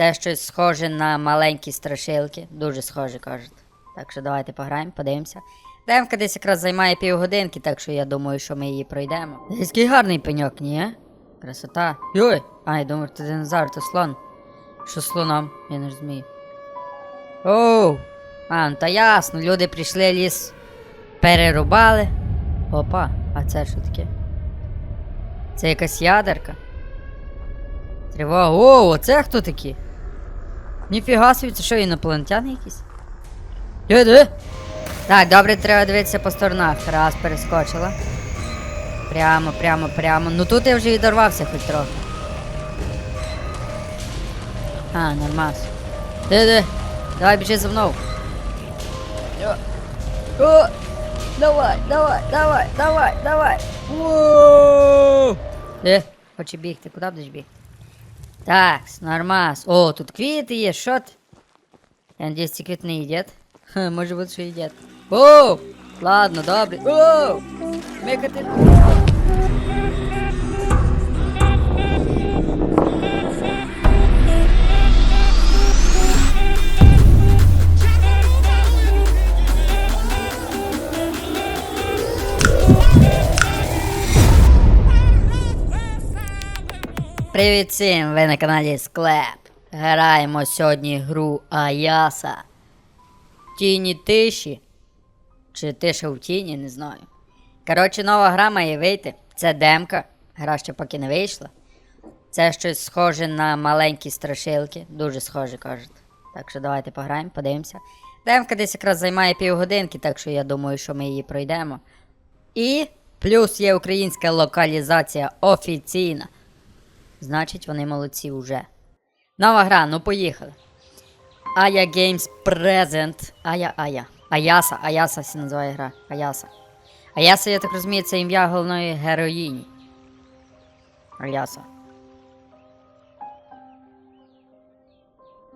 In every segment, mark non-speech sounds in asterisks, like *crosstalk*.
Це щось схоже на маленькі страшилки. Дуже схоже, кажуть. Так що давайте пограємо, подивимося. Демка десь якраз займає півгодинки, так що я думаю, що ми її пройдемо. Який гарний пеньок, ні? Красота. Йой! А, я думаю, це динозавр, то слон. Що слоном? Я не розумію. Оу! А, ну та ясно, люди прийшли ліс. Перерубали. Опа, а це що таке? Це якась ядерка. Тривога. О, оце хто такі? Ніфіга собі, це що, інопланетяни якісь? Де? Так, добре, треба дивитися по сторонах. Раз, перескочила. Прямо, прямо, прямо. Ну тут я вже відорвався хоч трохи. А, нормас. Де? Давай біжи за мною. О! Давай, давай, давай, давай, давай. Де? Хоче бігти, куди будеш бігти? Так, нормас. О, тут квіти є, що ти? Я надеюсь, ці квіти не їдять. Ха, *laughs* може бути, що їдять. О! Ладно, добре. О! Микати. Привіт всім! Ви на каналі Склеп. Граємо сьогодні гру Аяса. Тіні тиші. Чи тиша в тіні, не знаю. Коротше, нова гра має вийти. Це демка. Гра ще поки не вийшла. Це щось схоже на маленькі страшилки. Дуже схоже, кажуть. Так що давайте пограємо, подивимося. Демка десь якраз займає півгодинки, так що я думаю, що ми її пройдемо. І плюс є українська локалізація офіційна. Значить, вони молодці вже. Нова гра, ну поїхали. Ая Games Present. Ая Ая. Аяса, Аяса всі називає гра. Аяса. Аяса, я так розумію, це ім'я головної героїні. Аяса.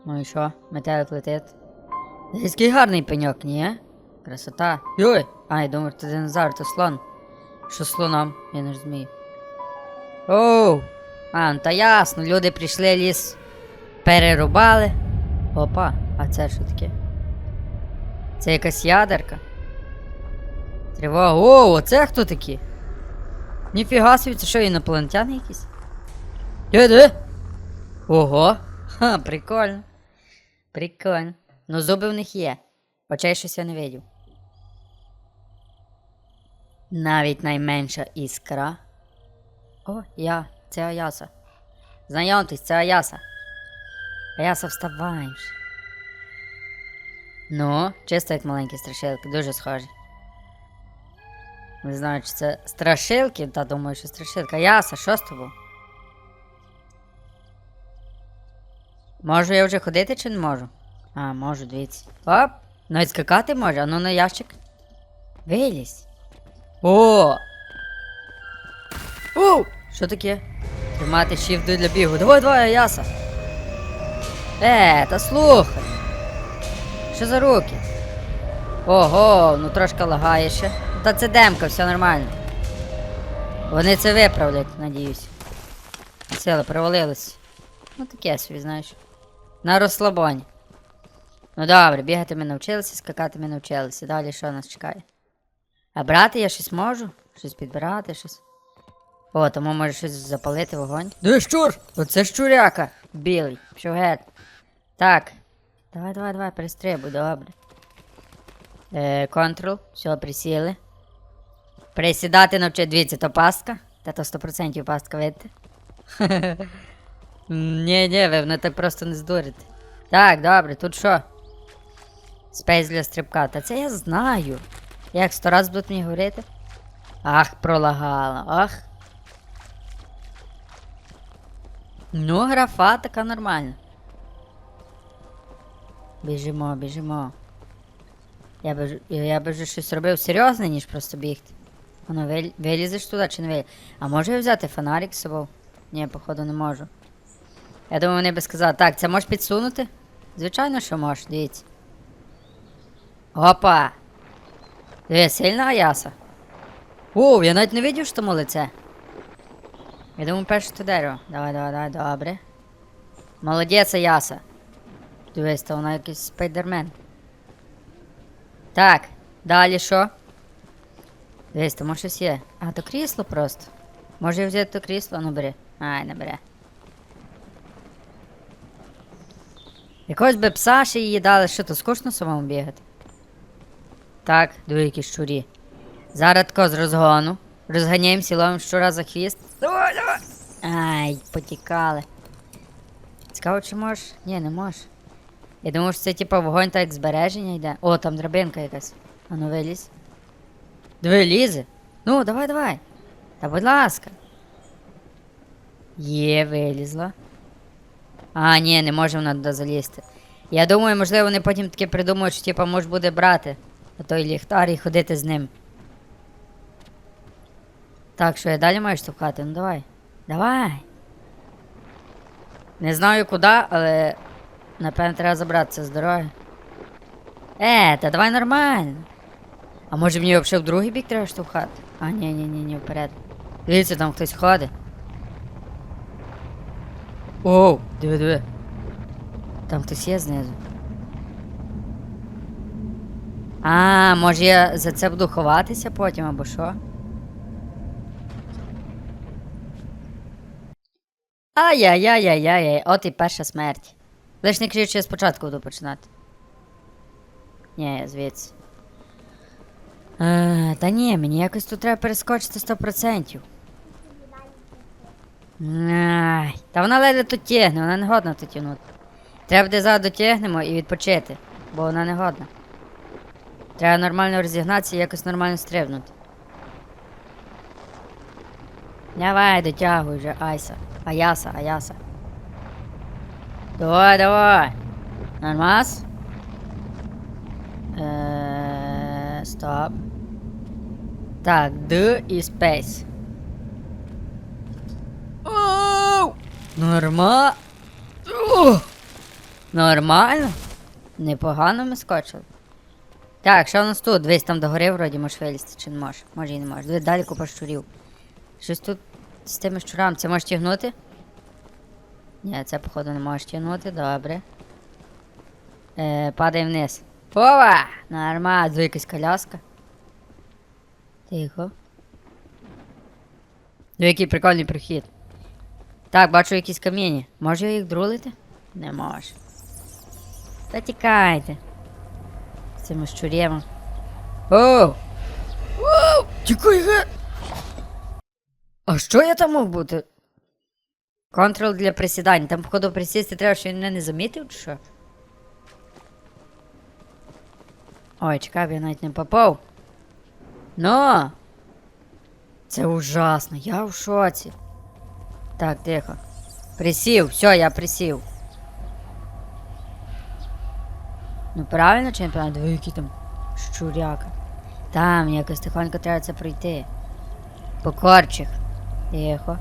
Ну і що? Метелик летить. Який гарний пеньок, ні? Красота. Йой! А, я думаю, це динозавр, то слон. Що слоном? Я не розумію. Оу! А, ну та ясно, люди прийшли ліс. Перерубали. Опа, а це що таке? Це якась ядерка. Тривога. О, оце хто такі? Ніфіга собі, це що, інопланетяни якісь? Де? Ого! Ха, прикольно. Прикольно. Ну зуби в них є. Очей щось я не видів. Навіть найменша іскра. О, я, це Аяса. Знайомтесь, це Аяса. Аяса, вставаєш. Ну, чисто як маленькі страшилки, дуже схожі. Не знаю, чи це страшилки, та думаю, що страшилка. Аяса, що з тобою? Можу я вже ходити чи не можу? А, можу, дивіться. Оп! Навіть скакати може, а ну на ящик. Вилізь. О! Оу! Що таке? Тримати shift для бігу. Давай, давай, яса. Е, та слухай. Що за руки? Ого, ну трошки лагає ще. Та це демка, все нормально. Вони це виправлять, надіюсь. Сили провалились. Ну таке собі, знаєш. На розслабоні. Ну добре, бігати ми навчилися, скакати ми навчилися. Далі що нас чекає? А брати я щось можу? Щось підбирати, щось. О, тому може щось запалити вогонь. Де щур? Оце щуряка. Білий. Що. Так. Давай, давай, давай, перестрибуй, добре. Е, контрол. Все, присіли. Присідати навчить. Дивіться, то пастка. Та то 100% пастка, видите? *laughs* Ні, ні, ви мене так просто не здурите. Так, добре, тут що? Спейс для стрибка. Та це я знаю. Як сто раз будуть мені говорити? Ах, пролагала, ах. Ну, графа така нормальна. Біжимо, біжимо. Я би, я би вже щось робив серйозне, ніж просто бігти. Воно вил- вилізеш туди чи не вилізеш? А можу я взяти фонарик з собою? Ні, походу не можу. Я думаю, вони би сказали, так, це можеш підсунути? Звичайно, що можеш, дивіться. Опа! Диви, сильна Аяса. О, я навіть не видів, що тому лице. Я думаю, перше то дерево. Давай, давай, давай, добре. Молодець, Яса. Дивись, то вона якийсь спайдермен. Так, далі що? Дивись, там щось є. А, то крісло просто. Може я взяти то крісло? Ну бери. Ай, не бере. Якогось би пса ще її дали, що то скучно самому бігати. Так, диви, які щурі. Зараз тако розгону. Розганяємося, ловимо щура за хвіст. Давай, давай. Ай, потікали. Цікаво, чи можеш? Ні, не можеш. Я думав, що це типа вогонь так як збереження йде. О, там драбинка якась. А ну вилізь. Диви, лізе. Ну, давай, давай. Та будь ласка. Є, вилізла. А, ні, не може вона туди залізти. Я думаю, можливо, вони потім таки придумають, що типа може буде брати той ліхтар і ходити з ним. Так, що я далі маю штовхати? Ну давай. Давай. Не знаю куди, але напевно треба забратися з дороги. Е, та давай нормально. А може мені взагалі в другий бік треба штовхати? А, ні, ні, ні, ні, вперед. Дивіться, там хтось ходить. Оу, диви, диви. Там хтось є знизу. А, може я за це буду ховатися потім або що? Ай-яй-яй-яй-яй, от і перша смерть. Лиш не кажи, що я спочатку буду починати. Ні, звідси. Е, та ні, мені якось тут треба перескочити 100%. Ай, та вона ледве тут тягне, вона не годна тут тягнути. Треба буде ззаду тягнемо і відпочити, бо вона не годна. Треба нормально розігнатися і якось нормально стрибнути. Давай, дотягуй вже, Айса. Аяса, Аяса. Давай, давай. Нормас? Е, Стоп. Так, D і. Оу! Норма. Нормально. Непогано ми скочили. Так, що у нас тут? Дивись, там догори вроді можеш вилізти, чи не можеш? Може і не можеш. Дивись, далі купа щурів. Щось тут з тими щурами. Це можеш тягнути? Ні, це походу не можеш тягнути, добре. Е, падай вниз. Ова! Нормально, якась коляска. Тихо. Ну, який прикольний прохід. Так, бачу якісь каміння. Може їх друлити? Не може. Та тікайте. З цими щурєм. Оу! Оу! Тікай ге! А що я там мог бути? Контрол для присідань. Там, походу, присісти треба, що він мене не замітив, чи що? Ой, чекай, я навіть не попав. Ну! Це ужасно, я в шоці. Так, тихо. Присів, все, я присів. Ну правильно чи не правильно? Диви, який там щуряка. Там якось тихонько треба це пройти. Покорчик. Тихо.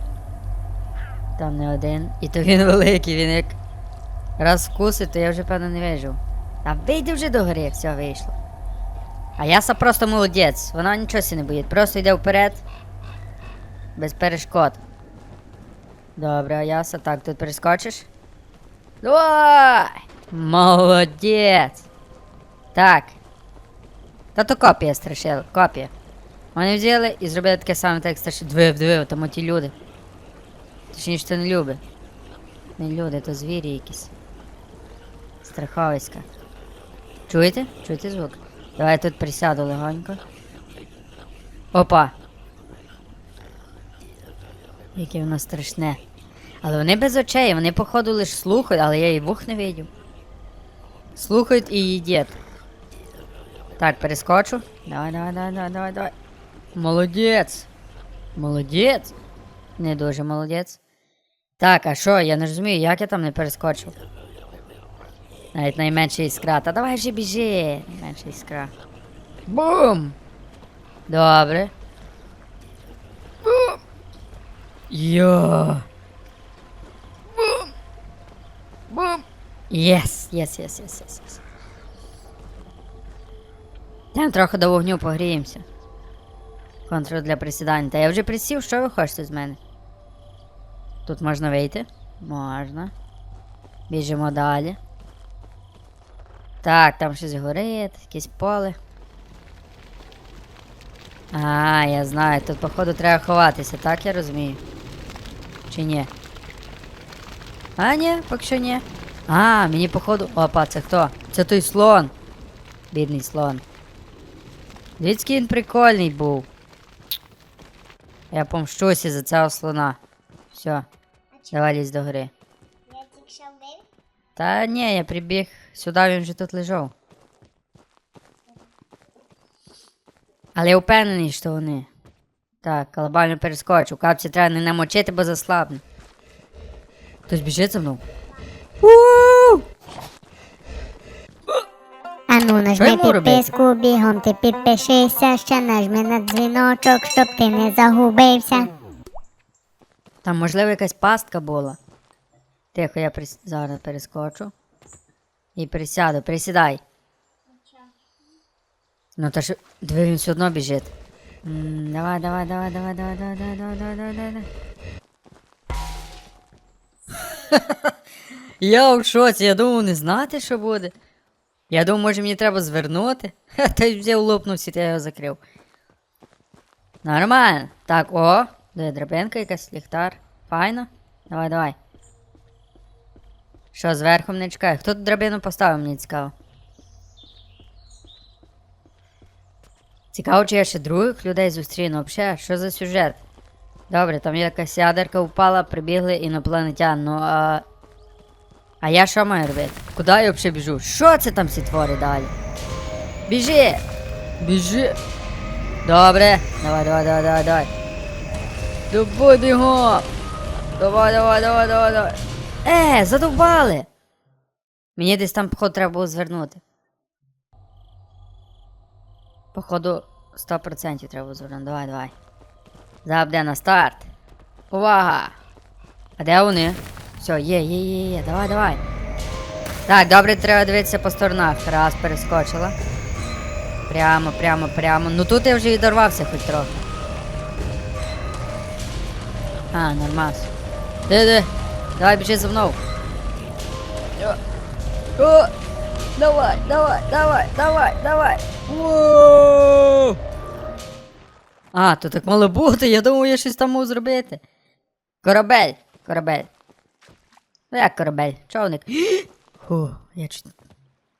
Там не один. І то він великий, він як раз вкусить, то я вже певно не вижив. Та вийди вже до гори, все вийшло. А яса просто молодець, вона нічого не боїть, просто йде вперед. Без перешкод. Добре, яса, так, тут перескочиш. Давай! Молодець! Так. Та то копія страшила, копія. Вони взяли і зробили таке саме, так страшило. Двив, двив, там оті люди. Точніше, це не люди. Не люди, то звірі якісь. Страховиська. Чуєте? Чуєте звук? Давай я тут присяду легонько. Опа. Яке воно страшне. Але вони без очей, вони, походу, лише слухають, але я і вух не видів. Слухають і їдять. Так, перескочу. Давай, давай, давай, давай, давай, давай. Молодець. Молодець. Не дуже молодець. Так, а що, я не розумію, як я там не перескочив. Навіть найменша іскра. Та давай вже біжи. Найменша іскра. Бум! Добре. Бум! Йо! Бум! Бум! Єс, єс, єс, єс, єс, єс. Там трохи до вогню погріємося. Контроль для присідань. Та я вже присів, що ви хочете з мене? Тут можна вийти? Можна. Біжимо далі. Так, там щось горить, якесь поле. А, я знаю, тут походу треба ховатися, так я розумію? Чи ні? А, ні, поки що ні. А, мені походу. Опа, це хто? Це той слон. Бідний слон. Дивіться, він прикольний був. Я помщуся за цього слона. Все, давай лізь до гори. Я тільки. Та ні, я прибіг сюди, він вже тут лежав. Але я впевнений, що вони. Так, колобально перескочу. Капці треба не намочити, бо заслабне. Хтось біжить за мною. У! Ану, Що нажми робити? підписку, бігом ти підпишися, ще нажми на дзвіночок, щоб ти не загубився. Там, можливо, якась пастка була. Тихо, я прис... зараз перескочу. І присяду, присідай. Ну та ж, диви, він все одно біжить. М, давай, давай, давай, давай, давай, давай, давай, давай, давай, давай, давай. Я в шоці, я думав, не знати, що буде. Я думав, може мені треба звернути. Ха, *laughs* Та й взяв лопнувся, я його закрив. Нормально. Так, о, де драбинка якась, ліхтар. Файно. Давай, давай. Що, зверху не чекає? Хто тут драбину поставив, мені цікаво. Цікаво, чи я ще других людей зустріну. Взагалі, що за сюжет? Добре, там якась ядерка впала, прибігли інопланетян. Ну а. А я що маю робити? Куди я взагалі біжу? Що це там всі твори далі? Біжи! Біжи! Добре, давай, давай, давай, давай, давай. Давай бігом! Давай, давай, давай, давай, давай. Е, задовбали! Мені десь там, походу, треба було звернути. Походу, 100% треба було звернути. Давай, давай. Забде на старт. Увага! А де вони? Все, є, є, є, є, давай, давай. Так, добре, треба дивитися по сторонах. Раз, перескочила. Прямо, прямо, прямо. Ну тут я вже відорвався хоч трохи. А, нормас. Де, де? Давай біжи за мною. О, давай, давай, давай, давай, давай. А, то так мало бути, я думав, я щось там мав зробити. Корабель, корабель. Ну як корабель? Човник. *gasps* Фу, я чуть.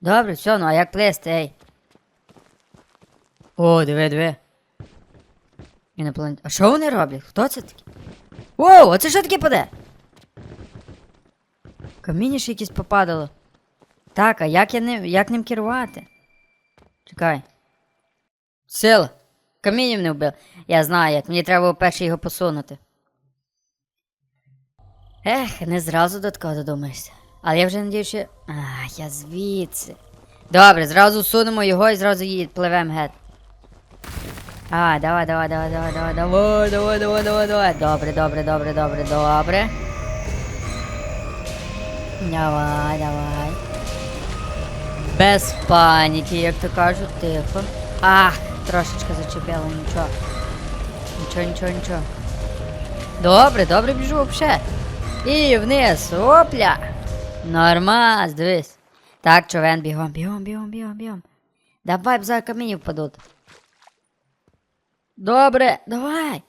Добре, все, ну а як плисти, ей? О, диви, диви. Інопланет. А що вони роблять? Хто це такі? Воу, а це що таке паде? Каміння ще якесь попадало. Так, а як я ним, як ним керувати? Чекай. Сила. Камінням не вбив. Я знаю, як мені треба було перше його посунути. Ех, не зразу до такого додумаєшся. Але я вже надію, що. А, я звідси. Добре, зразу сунемо його і зразу її пливемо геть. А, давай, давай, давай, давай, давай, давай, давай, давай, давай, давай. Добре, добре, добре, добре, добре. Давай, давай. Без паніки, як то кажуть, тихо. Ах, трошечки зачепило, нічого. Нічого, нічого, нічого. Добре, добре біжу взагалі. І вниз, опля. Нормас, дивись. Так, човен, бігом, бігом, бігом, бігом, бігом. Давай б за камінь впадуть. Добре, давай.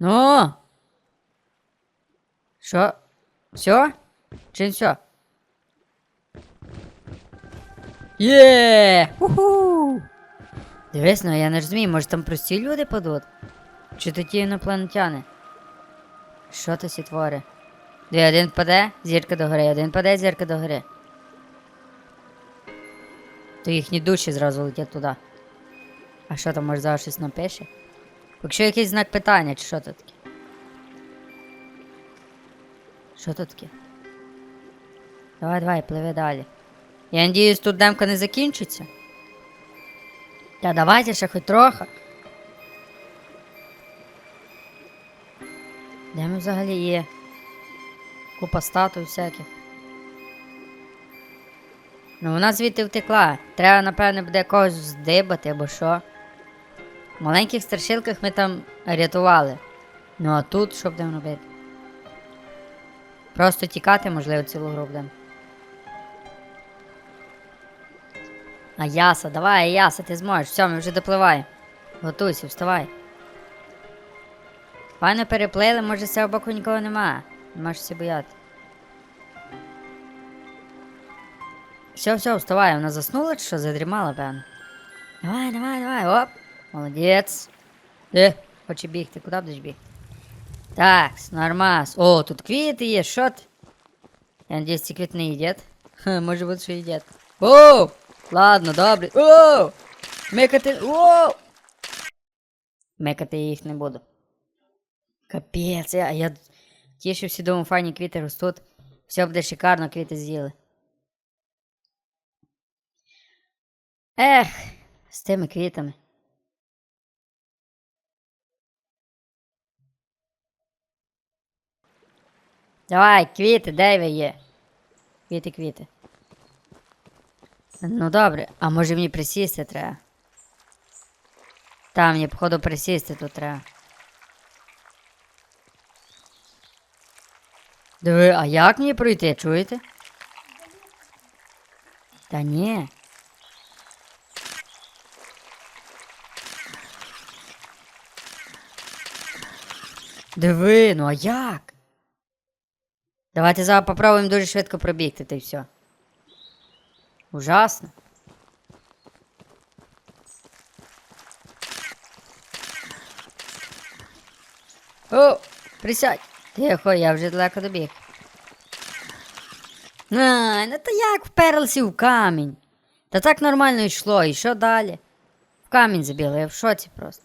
Ну. Що? Все? Чи все? Є! Уху! Дивись, ну я не розумію, може там прості люди падуть? Чи то ті інопланетяни? Що то сі твори? Дві, один паде, зірка до гори, один паде, зірка до гори. То їхні душі зразу летять туди. А що там, може зараз щось напише? Якщо якийсь знак питання, чи що то таке? Що то таке? Давай, давай, пливи далі. Я надіюсь, тут демка не закінчиться. Та давайте ще хоч трохи. Де ми взагалі є? Купа статуй всяких. Ну, вона звідти втекла. Треба, напевне, буде когось здибати або що. В маленьких страшилках ми там рятували. Ну а тут що будемо робити? Просто тікати, можливо, цілу гру будемо. А яса, давай, яса, ти зможеш. Все, ми вже допливаємо. Готуйся, вставай. Пане переплили, може з цього боку нікого немає. Не можеш всі бояти. Все, все, вставай, вона заснула чи що? Задрімала, певно. Давай, давай, давай, оп. Молодець. Е, хоче бігти, куди будеш бігти? Так, нормас. О, тут квіти є, що ти? Я надеюсь, ці квіти не їдять. Ха, може бути, що їдять. О! Ладно, добре. О! Мекати. О! Мекати їх не буду. Капець, я, я тішився, думав, файні квіти ростуть. Все буде шикарно, квіти з'їли. Ех, з тими квітами. Давай, квіти, де ви є? Квіти, квіти. Ну добре, а може мені присісти треба? Там мені, походу, присісти тут треба. Диви, а як мені пройти, чуєте? Та ні. Диви, ну а як? Давайте зараз попробуємо дуже швидко пробігти, та й все. Ужасно. О, присядь. Тихо, я вже далеко добіг. Ай, ну то як вперлися в камінь? Та так нормально йшло, і що далі? В камінь забіли, я в шоці просто.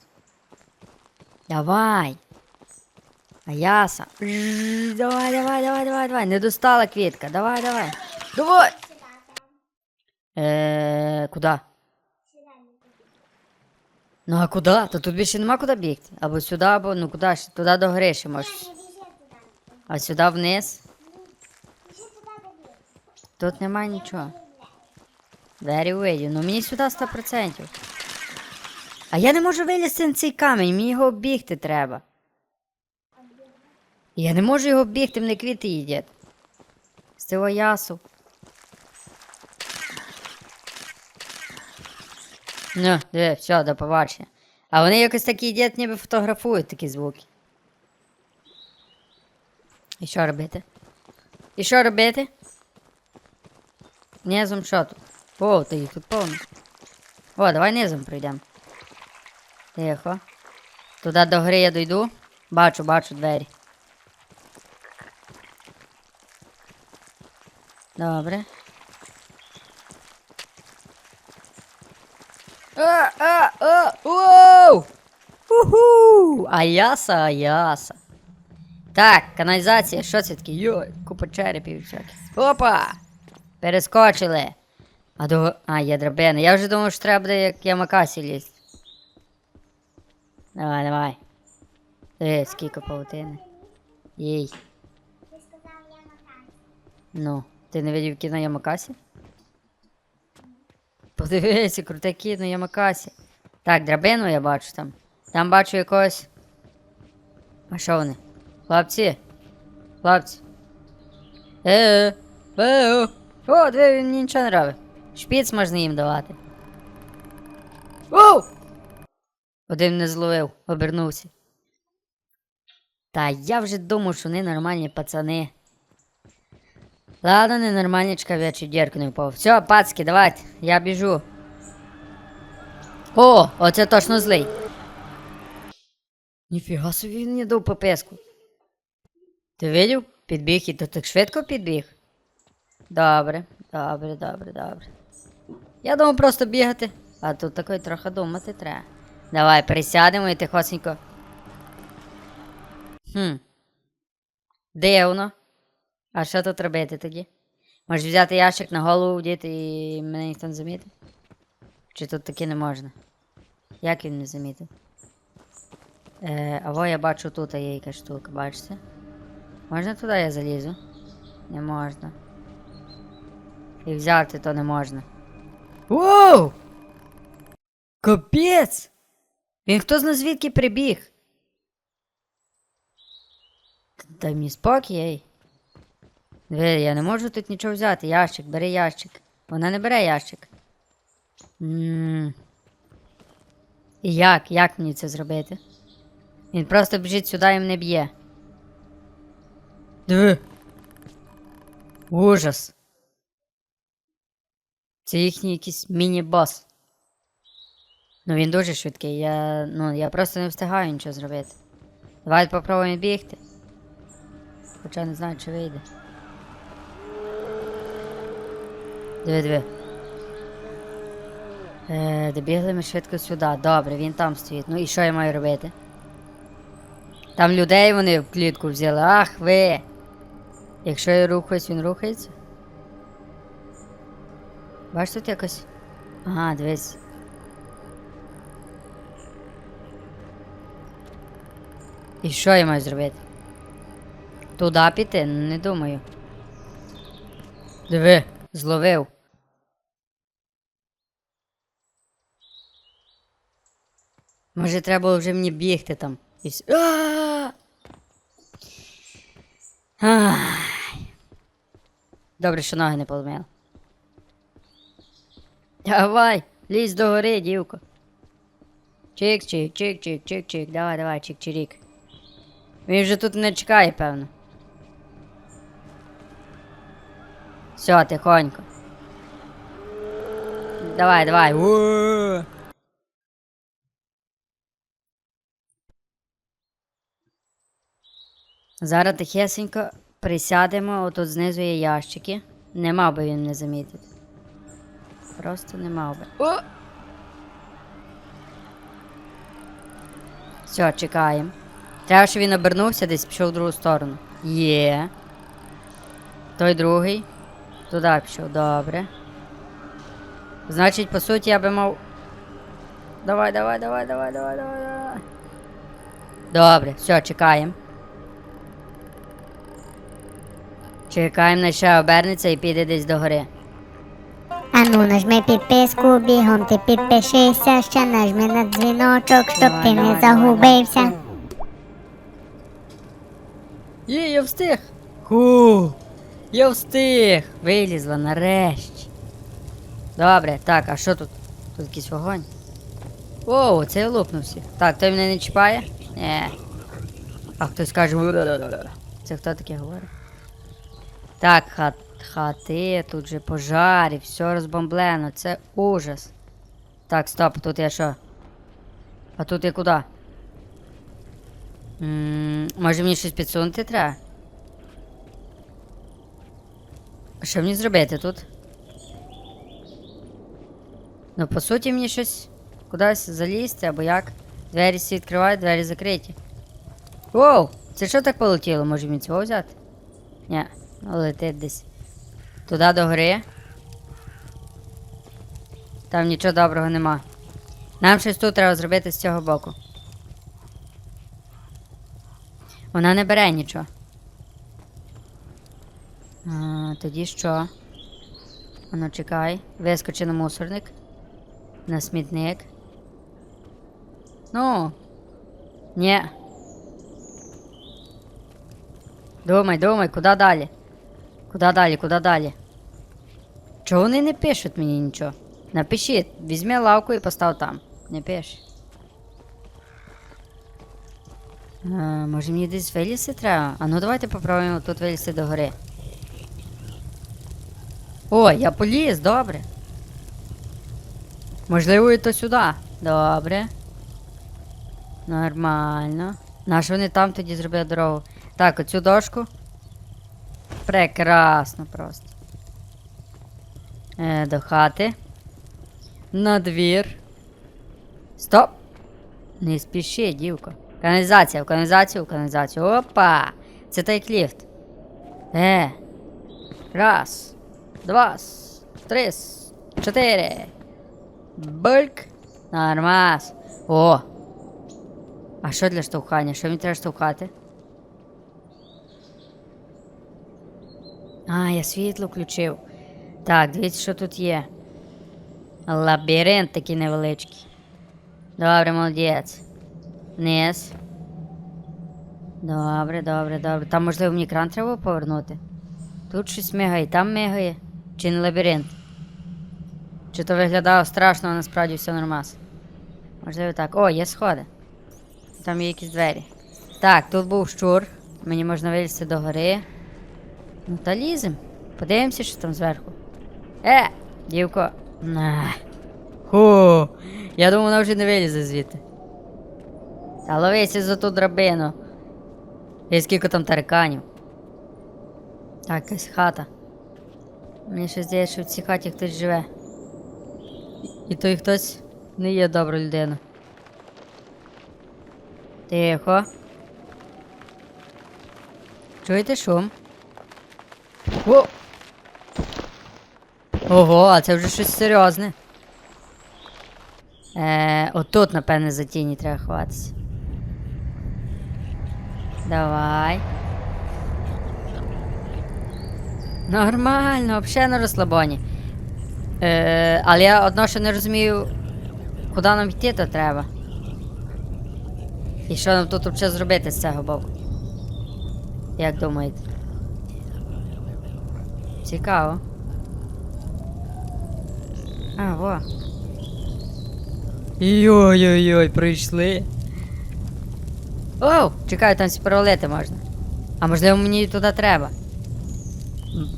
Давай. А яса. Давай, давай, давай, давай, давай. Не достала квітка. Давай, давай. Давай. Е, куди? Ну а куди? То тут більше нема куди бігти. Або сюди, або ну куди ж? Туди до гри ще можеш. А сюди вниз. Тут нема нічого. Двері видів. Ну мені сюди 100%. А я не можу вилізти на цей камінь, мені його оббігти треба. Я не можу його оббігти, мене квіти їдять. З цього ясу. Ну, диви, все, до побачення. А вони якось такі їдять, ніби фотографують такі звуки. І що робити? І що робити? Низом що тут? О, та їх тут повно. О, давай низом прийдемо. Тихо. Туди до гри я дойду. Бачу, бачу двері. Добре. А, а, а, оу! Уху! Аяса, аяса. Так, каналізація, що це таке? Йой, купа черепів всяких. Опа! Перескочили. А до. А, є драбина. Я вже думав, що треба буде як Ямакасі лізти. Давай, давай. Е, скільки паутини. Їй. Ну, ти не видів кіно Ямакасі? Подивися, круте кіно Ямакасі. Так, драбину я бачу там. Там бачу якогось. А що вони? Хлопці? Хлопці. Е, е, о, диви, він мені нічого не робить. Шпіц можна їм давати. Оу! Один не зловив, обернувся. Та я вже думав, що вони нормальні пацани. Ладно, ненормальничка, я чуть дірку не впав. Все, пацки, давайте, я біжу. О, оце точно злий. Ніфіга собі він мені дав пописку. Ти видів? Підбіг і то так швидко підбіг. Добре, добре, добре, добре. Я думав просто бігати, а тут такої трохи думати треба. Давай, пересядемо і тихосенько. Хм. Дивно. А що тут робити тоді? Може взяти ящик на голову вдіти і мене ніхто не замітив? Чи тут таки не можна? Як він не замітив? Е, або я бачу тут є якась штука, бачите? Можна туди я залізу? Не можна. І взяти то не можна. Воу! Капець! Він хто зна звідки прибіг? Дай мені спокій, ей. Диви, я не можу тут нічого взяти. Ящик, бери ящик. Вона не бере ящик. м І як? Як мені це зробити? Він просто біжить сюди і мене б'є. Диви. Ужас. Це їхній якийсь міні-бос. Ну він дуже швидкий. Я, ну, я просто не встигаю нічого зробити. Давай попробуємо бігти. Хоча не знаю, чи вийде. Диви, диви. Е, добігли ми швидко сюди. Добре, він там стоїть. Ну і що я маю робити? Там людей вони в клітку взяли. Ах ви! Якщо я рухаюсь, він рухається. Бачиш тут якось. Ага, дивись. І що я маю зробити? Туди піти? Не думаю. Диви, зловив. Може, треба вже мені бігти там. І... вс- А! Ай. Добре, що ноги не поломив. Давай, лізь до гори, дівко. Чик, чик, чик, чик, чик, чик. Давай, давай, чик, чирік. Він вже тут не чекає, певно. Все, тихонько. Давай, давай. У. Зараз тихесенько присядемо, отут знизу є ящики. Не мав би він не замітити. Просто не мав би. О! Все, чекаємо. Треба, щоб він обернувся десь пішов в другу сторону. Є. Той другий. Туди пішов, добре. Значить, по суті, я би мав. Давай, давай, давай, давай, давай, давай, давай. Добре, все, чекаємо. Чекаємо, на ще обернеться і піде десь до гори. Ану, нажми підписку, бігом ти підпишися, ще нажми на дзвіночок, щоб ти не загубився. Є, я встиг. Ху, я встиг. Вилізла нарешті. Добре, так, а що тут? Тут якийсь вогонь. Оу, це я лупнувся. Так, той мене не чіпає? Ні. А хтось каже. Це хто таке говорить? Так, хат, хати, тут же пожарі, все розбомблено, це ужас. Так, стоп, тут я що? А тут я куди? М, Може мені щось підсунути треба? Що мені зробити тут? Ну, по суті, мені щось кудись залізти або як. Двері всі відкривають, двері закриті. Воу! Це що так полетіло? Може мені цього взяти? Ні, летить десь. Туди до гори. Там нічого доброго нема. Нам щось тут треба зробити з цього боку. Вона не бере нічого. А, тоді що? Ану, чекай. Вискочи на мусорник. На смітник. Ну. Ні. Думай, думай, куди далі? Куди далі, куди далі? Чого вони не пишуть мені нічого? Напишіть, візьми лавку і постав там. Не пиш. А, може мені десь вилізти треба? А ну давайте попробуємо тут вилізти до гори. О, я поліз, добре. Можливо, і то сюди. Добре. Нормально. Наш вони там тоді зробили дорогу. Так, оцю дошку. Прекрасно просто. Е, до хати. На двір. Стоп! Не спіши, дівко. Каналізація, в каналізацію, в каналізацію. Опа! Це той ліфт. Е. Раз. Два. Три. Чотири. Бульк. Нормас. О. А що для штовхання? Що мені треба штовхати? А, я світло включив. Так, дивіться, що тут є. Лабіринт такий невеличкий. Добре, молодець. Низ. Добре, добре, добре. Там, можливо, мені кран треба повернути. Тут щось мигає, там мигає. Чи не лабіринт? Чи то виглядало страшно, а насправді все нормас. Можливо так. О, є сходи. Там є якісь двері. Так, тут був щур. Мені можна вилізти до гори. Ну та лізем. Подивимося, що там зверху. Е, дівко. На. Ху. Я думав, вона вже не вилізе звідти. Та ловися за ту драбину. І скільки там тариканів. Так, якась хата. Мені ще здається, що в цій хаті хтось живе. І той хтось не є добра людина. Тихо. Чуєте шум? О! Ого, а це вже щось серйозне. Е, отут, напевне, за тіні треба ховатися. Давай. Нормально, взагалі на розслабоні. Е, але я одно ще не розумію, куди нам йти то треба. І що нам тут взагалі зробити з цього боку? Як думаєте? Цікаво. А, во. Йой-йой-йой, прийшли. Оу, чекаю, там всі провалити можна. А можливо мені туди треба.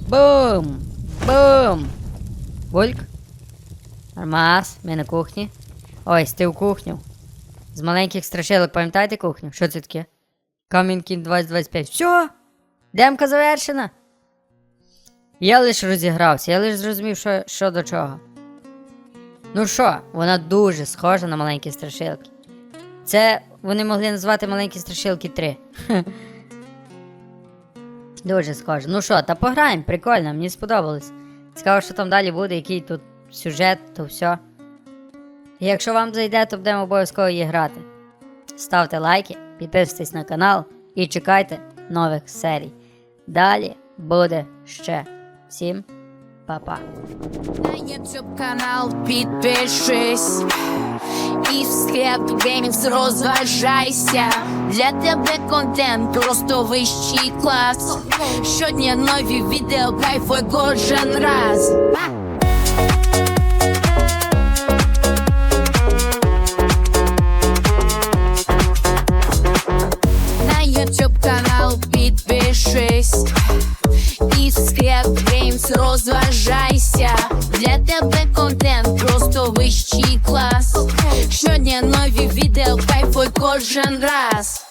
Бум! Бум! Вольк. Нормас, ми на кухні. Ой, ти в кухню. З маленьких страшилок, пам'ятаєте кухню? Що це таке? Камінкін 2025. Все! Демка завершена. Я лише розігрався, я лише зрозумів, що, що до чого. Ну що, вона дуже схожа на маленькі страшилки. Це вони могли назвати маленькі страшилки 3. *laughs* Дуже схоже. Ну що, та пограємо, прикольно, мені сподобалось. Цікаво, що там далі буде, який тут сюжет, то все. Якщо вам зайде, то будемо обов'язково її грати. Ставте лайки, підписуйтесь на канал і чекайте нових серій. Далі буде ще. Всім па-па. На YouTube канал підпишись І в склеп геймінг розважайся. Для тебе контент просто вищий клас. Щодня нові відео, кайфуй кожен раз Скреп розважайся. Для тебе контент просто вищий клас. Щодня нові відео, кайфуй кожен раз